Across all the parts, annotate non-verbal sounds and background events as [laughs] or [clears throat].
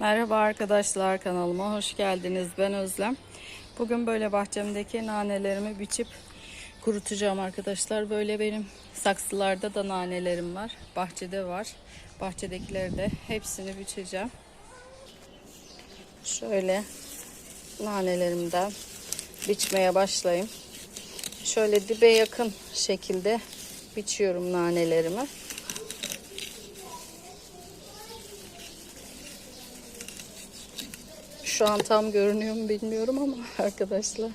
Merhaba arkadaşlar kanalıma hoş geldiniz. Ben Özlem. Bugün böyle bahçemdeki nanelerimi biçip kurutacağım arkadaşlar. Böyle benim saksılarda da nanelerim var. Bahçede var. Bahçedekileri de hepsini biçeceğim. Şöyle nanelerimden biçmeye başlayayım. Şöyle dibe yakın şekilde biçiyorum nanelerimi. Şu an tam görünüyor mu bilmiyorum ama [laughs] arkadaşlar.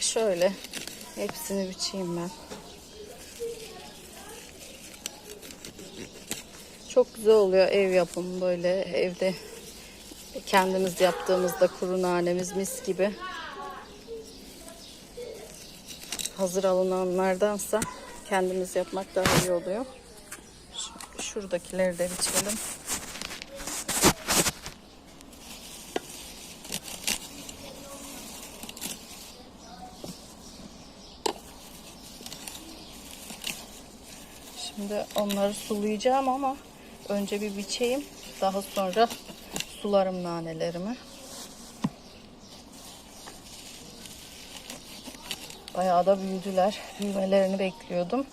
Şöyle hepsini biçeyim ben. Çok güzel oluyor ev yapımı böyle evde kendimiz yaptığımızda kuru nanemiz mis gibi. Hazır alınanlardansa kendimiz yapmak daha iyi oluyor. Şuradakileri de biçelim. Şimdi onları sulayacağım ama önce bir biçeyim. Daha sonra sularım nanelerimi. Bayağı da büyüdüler. Büyümelerini bekliyordum.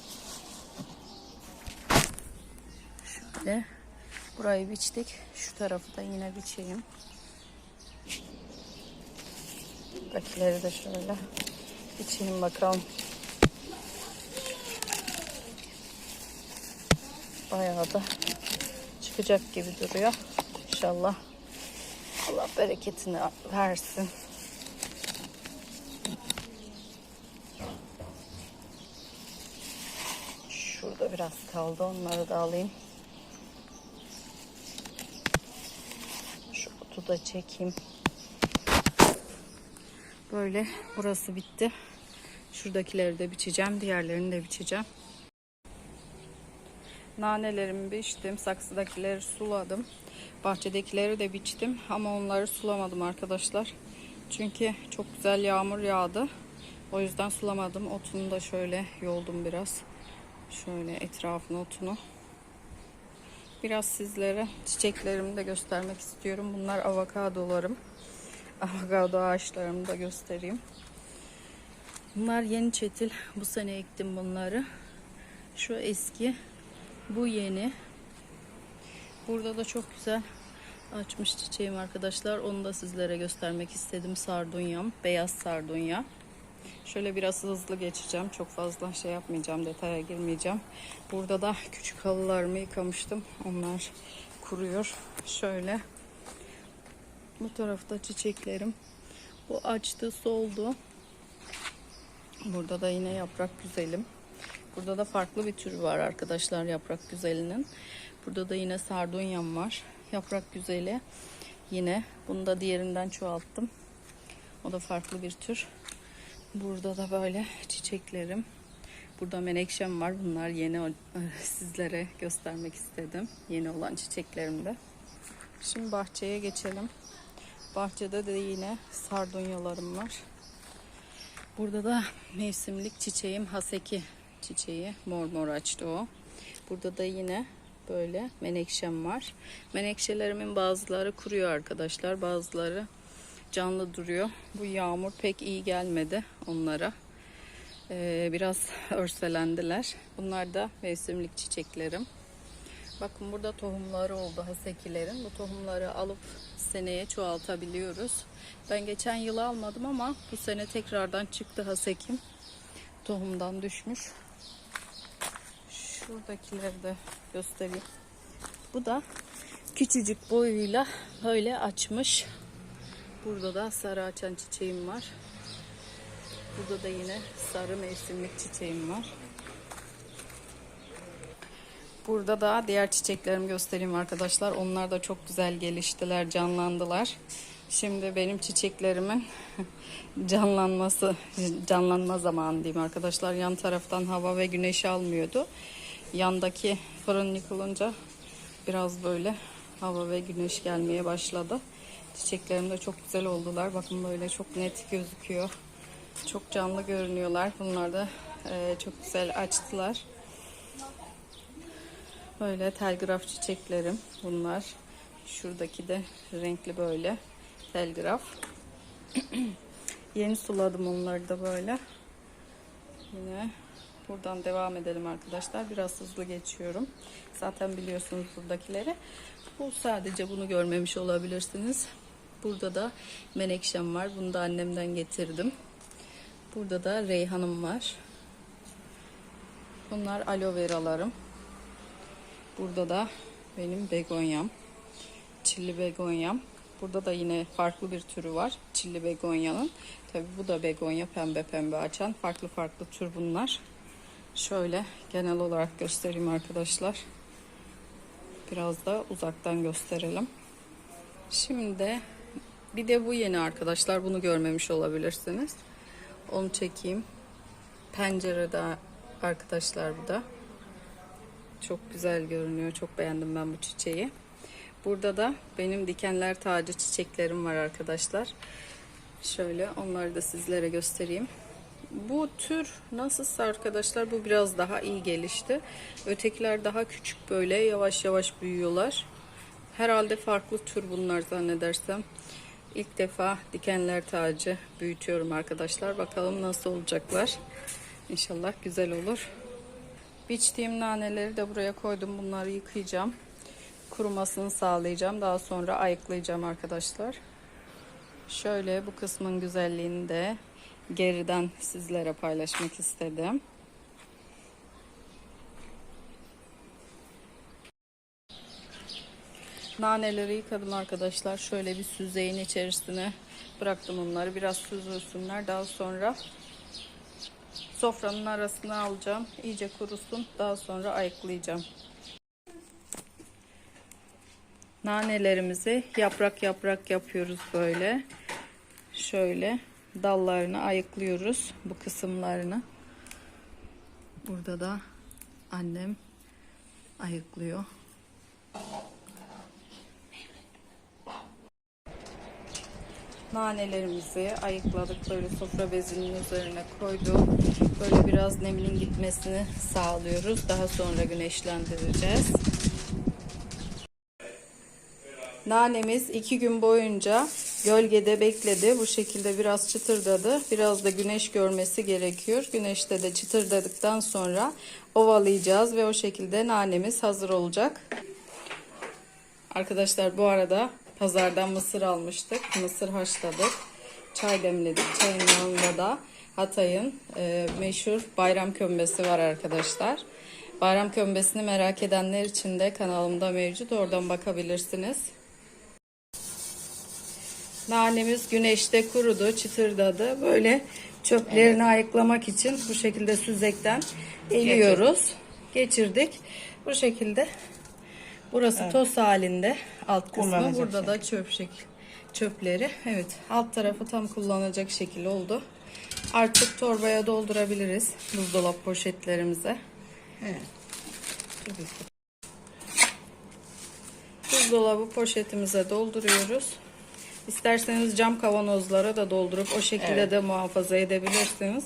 Şöyle burayı biçtik. Şu tarafı da yine biçeyim. Buradakileri de şöyle biçeyim bakalım. Bayağı da çıkacak gibi duruyor. İnşallah Allah bereketini versin. Biraz kaldı. Onları da alayım. Şu otu da çekeyim. Böyle burası bitti. Şuradakileri de biçeceğim. Diğerlerini de biçeceğim. Nanelerimi biçtim. Saksıdakileri suladım. Bahçedekileri de biçtim. Ama onları sulamadım arkadaşlar. Çünkü çok güzel yağmur yağdı. O yüzden sulamadım. Otunu da şöyle yoldum biraz. Şöyle etrafını otunu. Biraz sizlere çiçeklerimi de göstermek istiyorum. Bunlar avokadolarım. Avokado ağaçlarımı da göstereyim. Bunlar yeni çetil. Bu sene ektim bunları. Şu eski. Bu yeni. Burada da çok güzel açmış çiçeğim arkadaşlar. Onu da sizlere göstermek istedim. Sardunyam. Beyaz sardunya. Şöyle biraz hızlı geçeceğim. Çok fazla şey yapmayacağım. Detaya girmeyeceğim. Burada da küçük halılarımı yıkamıştım. Onlar kuruyor. Şöyle. Bu tarafta çiçeklerim. Bu açtı, soldu. Burada da yine yaprak güzelim. Burada da farklı bir tür var arkadaşlar yaprak güzelinin. Burada da yine sardunyam var. Yaprak güzeli. Yine bunu da diğerinden çoğalttım. O da farklı bir tür. Burada da böyle çiçeklerim. Burada menekşem var. Bunlar yeni sizlere göstermek istedim. Yeni olan çiçeklerim de. Şimdi bahçeye geçelim. Bahçede de yine sardunyalarım var. Burada da mevsimlik çiçeğim haseki çiçeği. Mor mor açtı o. Burada da yine böyle menekşem var. Menekşelerimin bazıları kuruyor arkadaşlar. Bazıları canlı duruyor. Bu yağmur pek iyi gelmedi onlara. Ee, biraz örselendiler. Bunlar da mevsimlik çiçeklerim. Bakın burada tohumları oldu hasekilerin. Bu tohumları alıp seneye çoğaltabiliyoruz. Ben geçen yıl almadım ama bu sene tekrardan çıktı hasekim. Tohumdan düşmüş. Şuradakileri de göstereyim. Bu da küçücük boyuyla böyle açmış. Burada da sarı açan çiçeğim var. Burada da yine sarı mevsimlik çiçeğim var. Burada da diğer çiçeklerimi göstereyim arkadaşlar. Onlar da çok güzel geliştiler, canlandılar. Şimdi benim çiçeklerimin [laughs] canlanması, canlanma zamanı diyeyim arkadaşlar. Yan taraftan hava ve güneş almıyordu. Yandaki fırın yıkılınca biraz böyle hava ve güneş gelmeye başladı. Çiçeklerim de çok güzel oldular. Bakın böyle çok net gözüküyor. Çok canlı görünüyorlar. Bunlar da e, çok güzel açtılar. Böyle telgraf çiçeklerim bunlar. Şuradaki de renkli böyle telgraf. [clears throat] Yeni suladım onları da böyle. Yine buradan devam edelim arkadaşlar. Biraz hızlı geçiyorum. Zaten biliyorsunuz buradakileri. Bu sadece bunu görmemiş olabilirsiniz. Burada da menekşem var. Bunu da annemden getirdim. Burada da reyhanım var. Bunlar aloe veralarım. Burada da benim begonyam. Çilli begonyam. Burada da yine farklı bir türü var. Çilli begonyanın. Tabi bu da begonya pembe pembe açan. Farklı farklı tür bunlar. Şöyle genel olarak göstereyim arkadaşlar. Biraz da uzaktan gösterelim. Şimdi bir de bu yeni arkadaşlar. Bunu görmemiş olabilirsiniz. Onu çekeyim. Pencerede arkadaşlar bu da. Çok güzel görünüyor. Çok beğendim ben bu çiçeği. Burada da benim dikenler tacı çiçeklerim var arkadaşlar. Şöyle onları da sizlere göstereyim. Bu tür nasılsa arkadaşlar bu biraz daha iyi gelişti. Ötekiler daha küçük böyle yavaş yavaş büyüyorlar. Herhalde farklı tür bunlar zannedersem. İlk defa dikenler tacı büyütüyorum arkadaşlar. Bakalım nasıl olacaklar. İnşallah güzel olur. Biçtiğim naneleri de buraya koydum. Bunları yıkayacağım. Kurumasını sağlayacağım. Daha sonra ayıklayacağım arkadaşlar. Şöyle bu kısmın güzelliğini de geriden sizlere paylaşmak istedim. Naneleri yıkadım arkadaşlar. Şöyle bir süzeyin içerisine bıraktım onları. Biraz süzülsünler. Daha sonra sofranın arasına alacağım. İyice kurusun. Daha sonra ayıklayacağım. Nanelerimizi yaprak yaprak yapıyoruz böyle. Şöyle dallarını ayıklıyoruz bu kısımlarını. Burada da annem ayıklıyor. Nanelerimizi ayıkladık böyle sofra bezinin üzerine koydum. Böyle biraz neminin gitmesini sağlıyoruz. Daha sonra güneşlendireceğiz. Nanemiz iki gün boyunca gölgede bekledi. Bu şekilde biraz çıtırdadı. Biraz da güneş görmesi gerekiyor. Güneşte de çıtırdadıktan sonra ovalayacağız ve o şekilde nanemiz hazır olacak. Arkadaşlar bu arada pazardan mısır almıştık. Mısır haşladık. Çay demledik. Çayın yanında da Hatay'ın e, meşhur bayram kömbesi var arkadaşlar. Bayram kömbesini merak edenler için de kanalımda mevcut. Oradan bakabilirsiniz. Nanemiz güneşte kurudu, çıtırdadı. Böyle çöplerini ayıklamak için bu şekilde süzekten eliyoruz. Geçirdik. Bu şekilde burası toz halinde alt kısmı. Burada da çöp şekli çöpleri. Evet, alt tarafı tam kullanacak şekil oldu. Artık torbaya doldurabiliriz buzdolap poşetlerimize. Evet. Buzdolabı poşetimize dolduruyoruz. İsterseniz cam kavanozlara da doldurup o şekilde Evet. de muhafaza edebilirsiniz.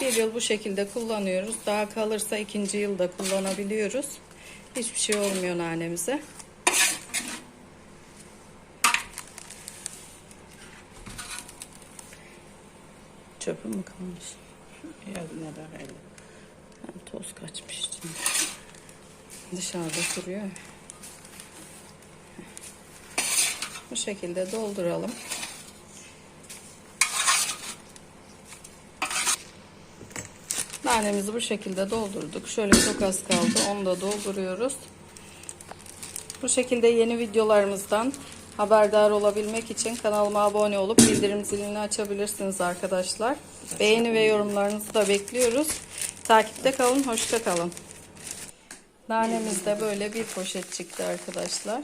Bir yıl bu şekilde kullanıyoruz. Daha kalırsa ikinci yılda kullanabiliyoruz. Hiçbir şey olmuyor nanemize. Çöpü mü kalmış? Ya ne de öyle. Toz kaçmış içinde. Dışarıda duruyor. Bu şekilde dolduralım. Nanemizi bu şekilde doldurduk. Şöyle çok az kaldı. Onu da dolduruyoruz. Bu şekilde yeni videolarımızdan haberdar olabilmek için kanalıma abone olup bildirim zilini açabilirsiniz arkadaşlar. Beğeni ve yorumlarınızı da bekliyoruz. Takipte kalın, hoşça kalın. Nanemizde böyle bir poşet çıktı arkadaşlar.